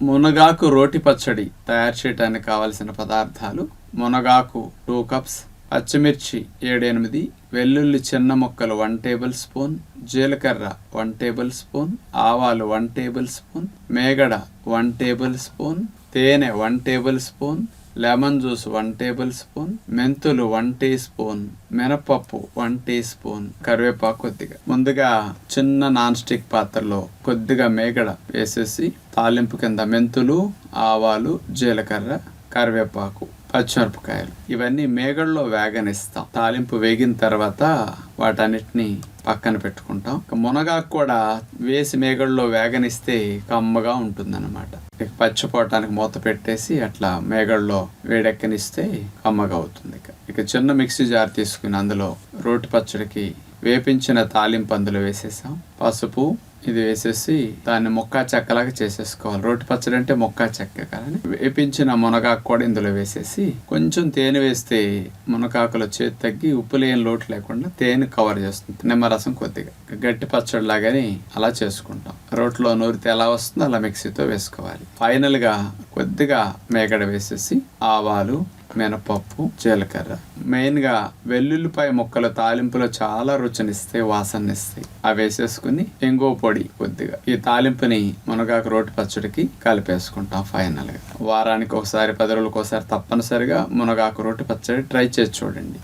మునగాకు రోటి పచ్చడి తయారు చేయడానికి కావలసిన పదార్థాలు మునగాకు టూ కప్స్ పచ్చిమిర్చి ఏడెనిమిది వెల్లుల్లి చిన్న ముక్కలు వన్ టేబుల్ స్పూన్ జీలకర్ర వన్ టేబుల్ స్పూన్ ఆవాలు వన్ టేబుల్ స్పూన్ మేగడ వన్ టేబుల్ స్పూన్ తేనె one tablespoon lemon juice one tablespoon మెంతులు వన్ టీ స్పూన్ మినపప్పు వన్ టీ స్పూన్ కరివేపాకు కొద్దిగా. ముందుగా చిన్న నాన్ స్టిక్ పాత్రలో కొద్దిగా మేగడ వేసేసి తాలింపు కింద మెంతులు ఆవాలు జీలకర్ర కరివేపాకు పచ్చిమిరపకాయలు. ఇవన్నీ మేగడలో వేగనిస్తాం. తాలింపు వేగిన తర్వాత వాటన్నిటిని పక్కన పెట్టుకుంటాం. మునగాకు కూడా వేసి మేగడలో వేగనిస్తే కమ్మగా ఉంటుందన్నమాట. ఇక పచ్చిపోవటానికి మూత పెట్టేసి అట్లా మేగడలో వేడెక్కనిస్తే కమ్మగా అవుతుంది ఇక. ఇక చిన్న మిక్సీ జార్ తీసుకుని అందులో రోటి పచ్చడికి వేపించిన తాలింపు అందులో వేసేసాం. పసుపు ఇది వేసేసి దాన్ని మొక్క చెక్కలాగా చేసేసుకోవాలి. రోటి పచ్చడి అంటే మొక్క చెక్క కానీ వేపించిన మునగాకు కూడా ఇందులో వేసేసి కొంచెం తేనె వేస్తే మునగాకులో చేతి తగ్గి ఉప్పు లేని లోటు లేకుండా తేనె కవర్ చేస్తుంది. నిమ్మరసం కొద్దిగా. గట్టి పచ్చడి లాగాని అలా చేసుకుంటాం. రోట్లో నూరితే ఎలా వస్తుందో అలా మిక్సీతో వేసుకోవాలి. ఫైనల్గా కొద్దిగా మేగడ వేసేసి ఆవాలు మినపప్పు జీలకర్ర. మెయిన్గా వెల్లుల్లిపాయ ముక్కలు తాలింపులో చాలా రుచినిస్తాయి వాసననిస్తాయి. అవి వేసేసుకుని ఇంగో పొడి కొద్దిగా. ఈ తాలింపుని మునగాకు రోటి పచ్చడికి కలిపేసుకుంటాం ఫైనల్గా. వారానికి ఒకసారి పది రోజులకు ఒకసారి తప్పనిసరిగా మునగాకు రోటి పచ్చడి ట్రై చేసి చూడండి.